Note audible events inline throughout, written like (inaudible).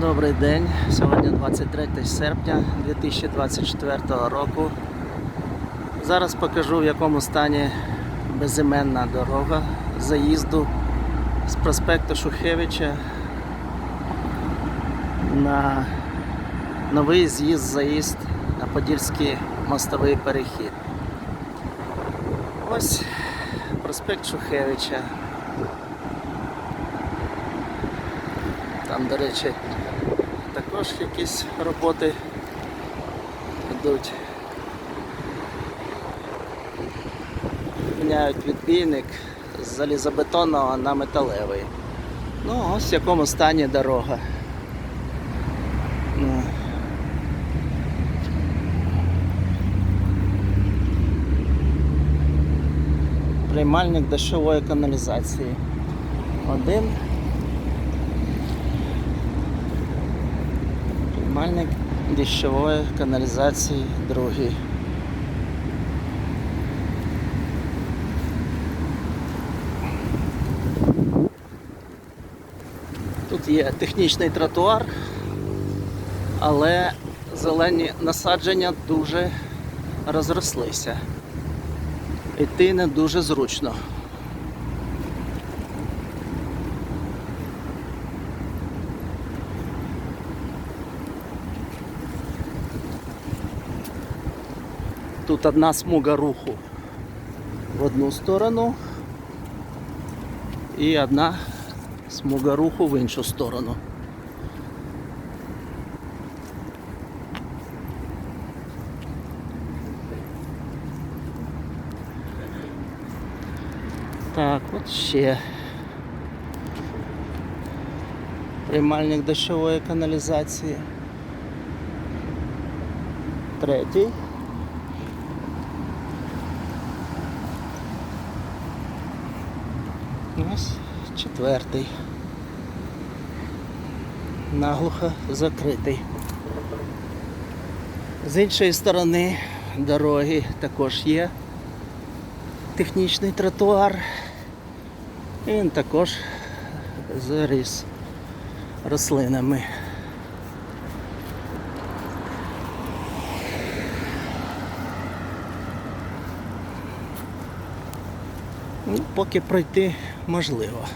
Добрий день. Сьогодні 23 серпня 2024 року. Зараз покажу в якому стані безіменна дорога заїзду з проспекту Шухевича на новий з'їзд-заїзд на Подільський мостовий перехід. Ось проспект Шухевича. Там, до речі, також якісь роботи йдуть. Міняють відбійник з залізобетонного на металевий. Ну, ось в якому стані дорога. Ну. Приймальник дощової каналізації. Один. Приймальник дощової каналізації другий. Тут є технічний тротуар, але зелені насадження дуже розрослися. Іти не дуже зручно. Тут одна смуга руху в одну сторону і одна смуга руху в іншу сторону. Так, от ще приймальник дощової каналізації. Третій. Четвертий. Наглухо закритий. З іншої сторони дороги також є технічний тротуар. І Він також заріс рослинами. Ну, поки пройти можливо.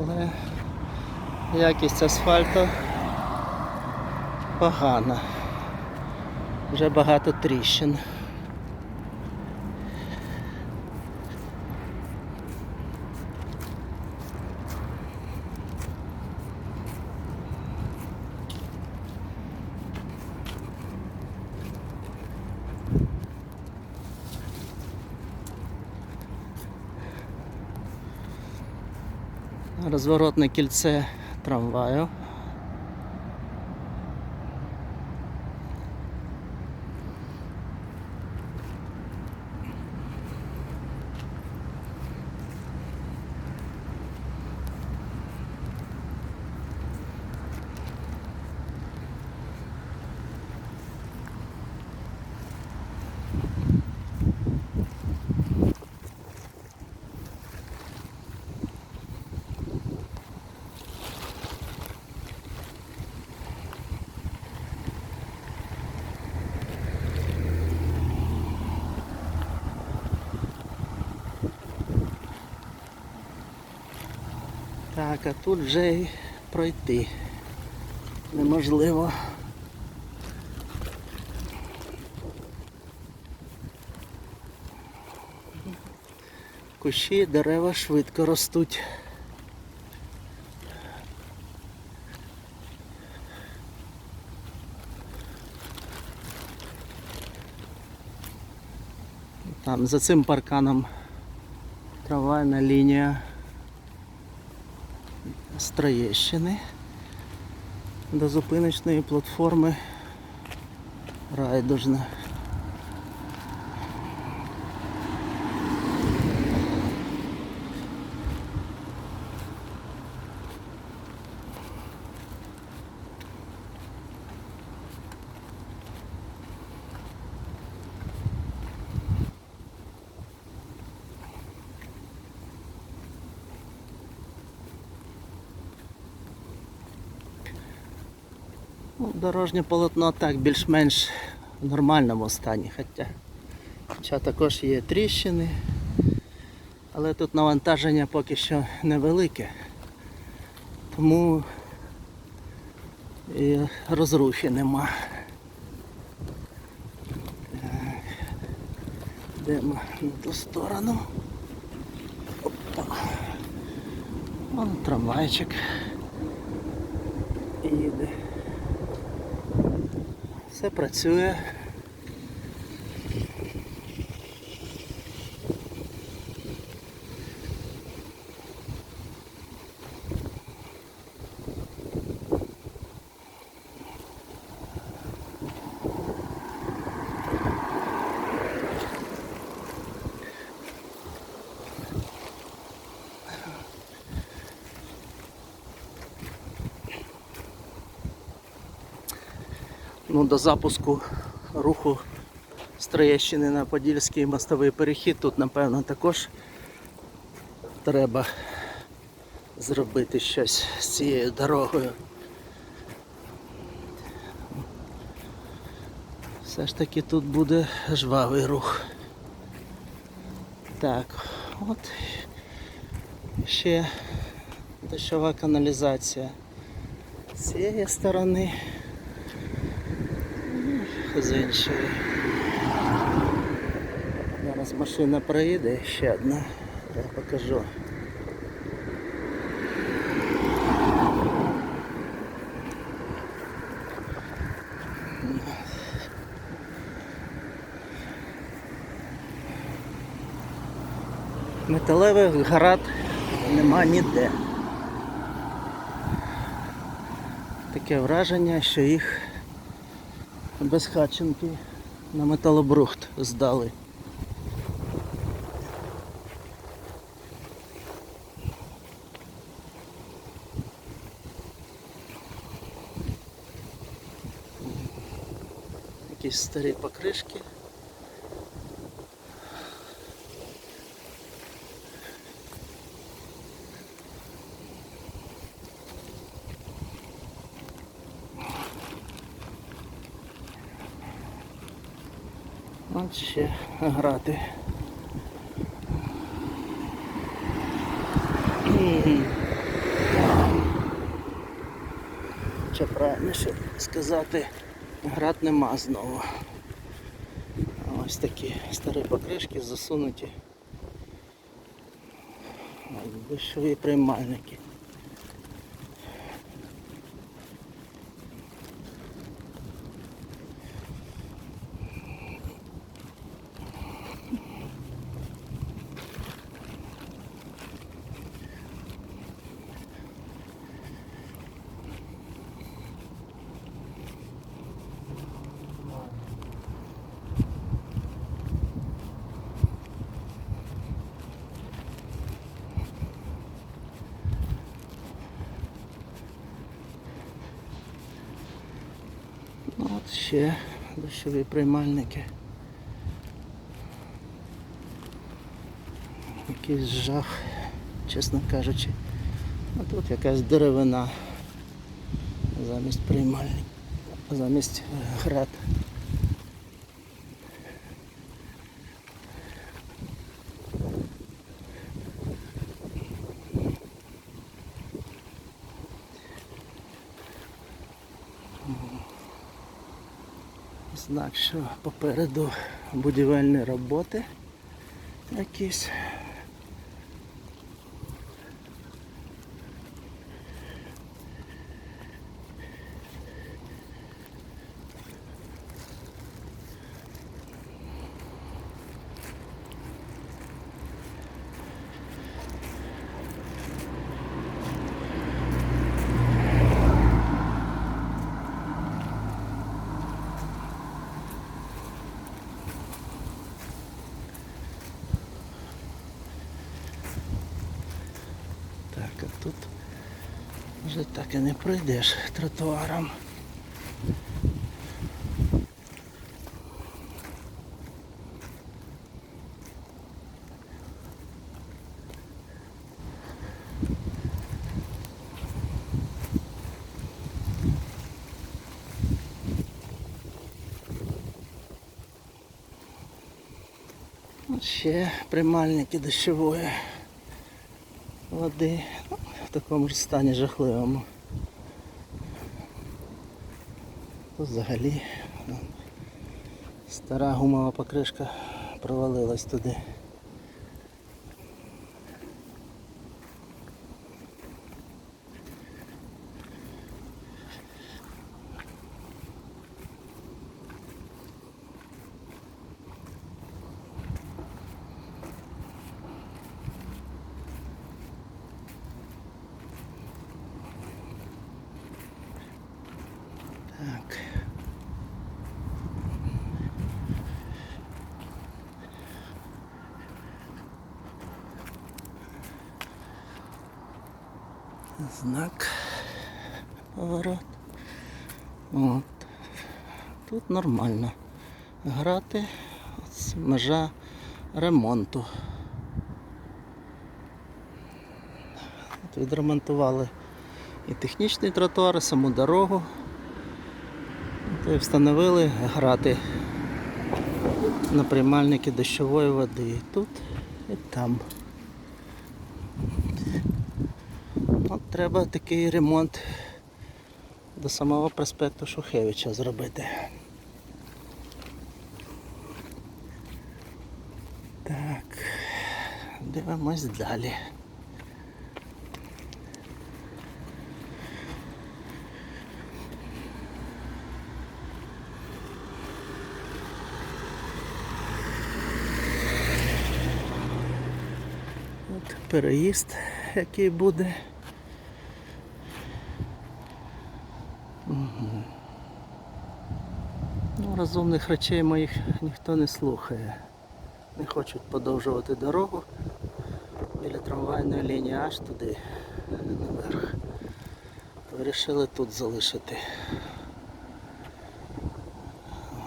Але якість асфальту погана. Вже багато тріщин. Розворотне кільце 드럼과요? Так, а тут вже й пройти неможливо. Кущі, дерева швидко ростуть. Там за цим парканом трамвайна лінія з Троєщини до зупиночної платформи Райдужна. Ну, дорожнє полотно так більш-менш в нормальному стані, хоча, хоча також є тріщини, але тут навантаження поки що невелике, тому і розрухи нема. Йдемо на ту сторону. Опа. Вон трамвайчик їде. Все працює. Ну, до запуску руху з Троєщини на Подільський мостовий перехід тут, напевно, також треба зробити щось з цією дорогою. Все ж таки тут буде жвавий рух. Так, от ще дощова каналізація з цієї сторони іншої. Зараз машина проїде ще одна. Я покажу. Металевих град нема ніде. Таке враження, що їх без хаченки на металобрухт здали. Якісь старі покришки. Ще грати. Чи правильніше сказати, град нема знову. Ось такі старі покришки засунуті. Дощові приймальники. Ну, От ще дощові приймальники. Якийсь жах, чесно кажучи. А тут якась деревина замість приймальник, замість е, град. Знак, що попереду будівельні роботи якісь. Вже так і не пройдеш тротуаром. Ще приймальники дощової води такому ж стані жахливому. Тут взагалі стара гумова покришка провалилась туди. Знак. Поворот. От. Тут нормально. Грати Ось межа ремонту. От відремонтували і технічний тротуар, і саму дорогу. Й встановили грати на приймальники дощової води. Тут і там. От треба такий ремонт до самого проспекту Шухевича зробити. Так, дивимось далі. Переїзд, який буде. Мгм. Ну, розумних речей моїх ніхто не слухає. Не хочуть подовжувати дорогу біля трамвайної лінії аж туди наверх. Вирішили тут залишити.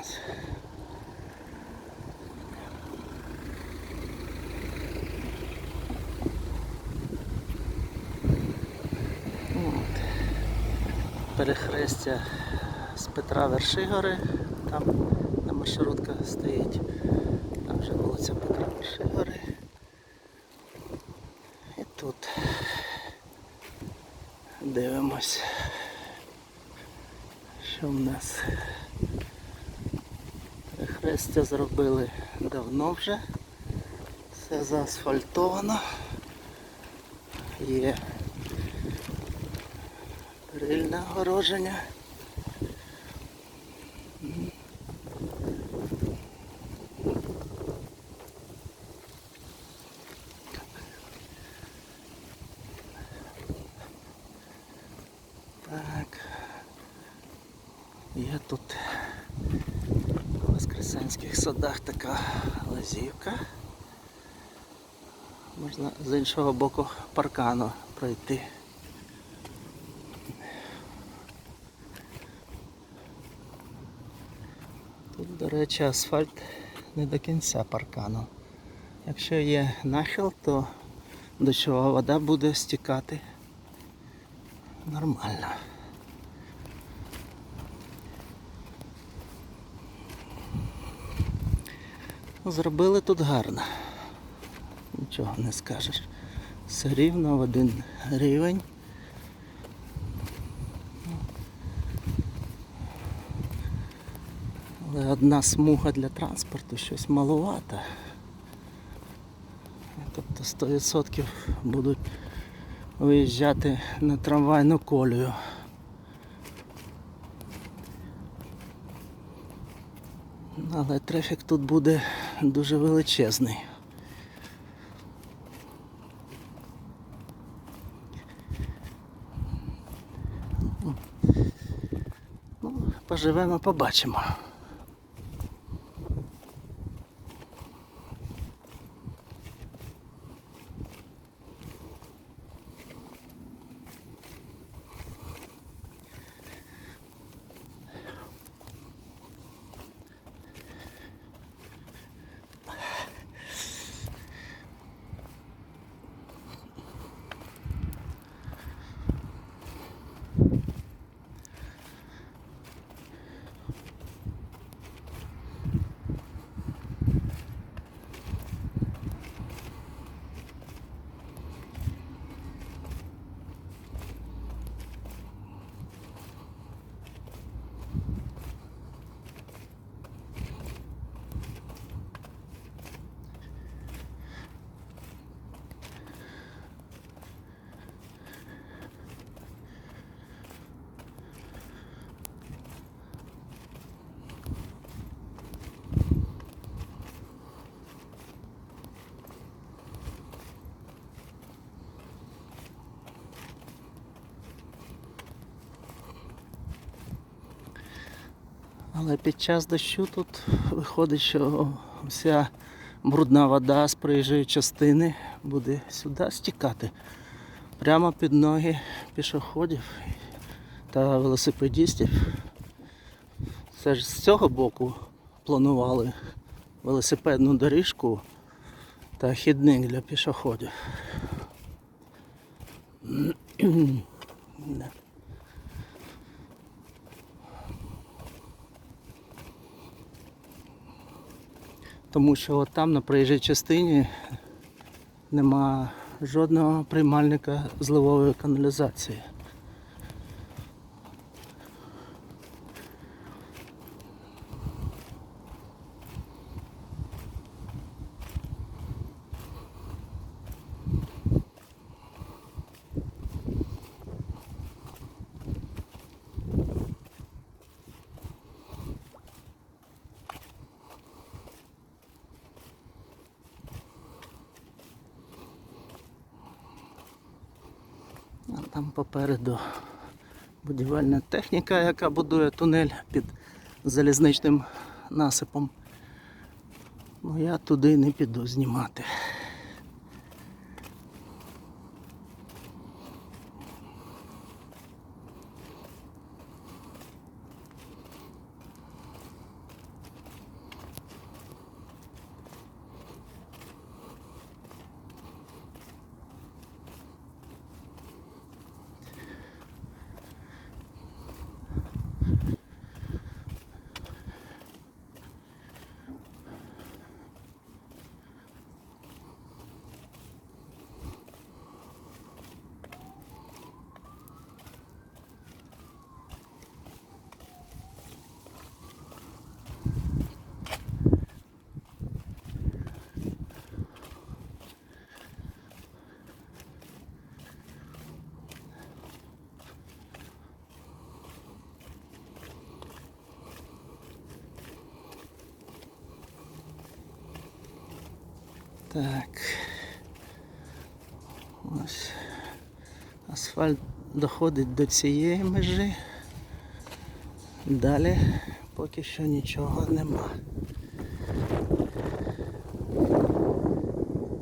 Ось. От. Перехрестя з Петра Вершигори, там де маршрутка стоїть. Там вже вулиця Петра Вершигори. І тут дивимось, що в нас. Перехрестя зробили давно вже. Все заасфальтовано. Є перильне огороження. Так. Є тут у Воскресенських садах така лазівка. Можна з іншого боку паркану пройти. Тут, до речі, асфальт не до кінця паркану. Якщо є нахил, то дощова вода буде стікати нормально. Зробили тут гарно. Нічого не скажеш. Все рівно в один рівень. Але одна смуга для транспорту щось малувата. Тобто 100% будуть виїжджати на трамвайну колію. Але трафік тут буде дуже величезний. Ну, поживемо, побачимо. Але під час дощу тут виходить, що вся брудна вода з проїжджої частини буде сюди стікати. Прямо під ноги пішоходів та велосипедистів. Це ж з цього боку планували велосипедну доріжку та хідник для пішоходів. (clears throat) Тому що от там на проїжджій частині нема жодного приймальника зливової каналізації. А там попереду будівельна техніка, яка будує тунель під залізничним насипом. Ну я туди не піду знімати. Так. Ось. Асфальт доходить до цієї межі. Далі поки що нічого нема.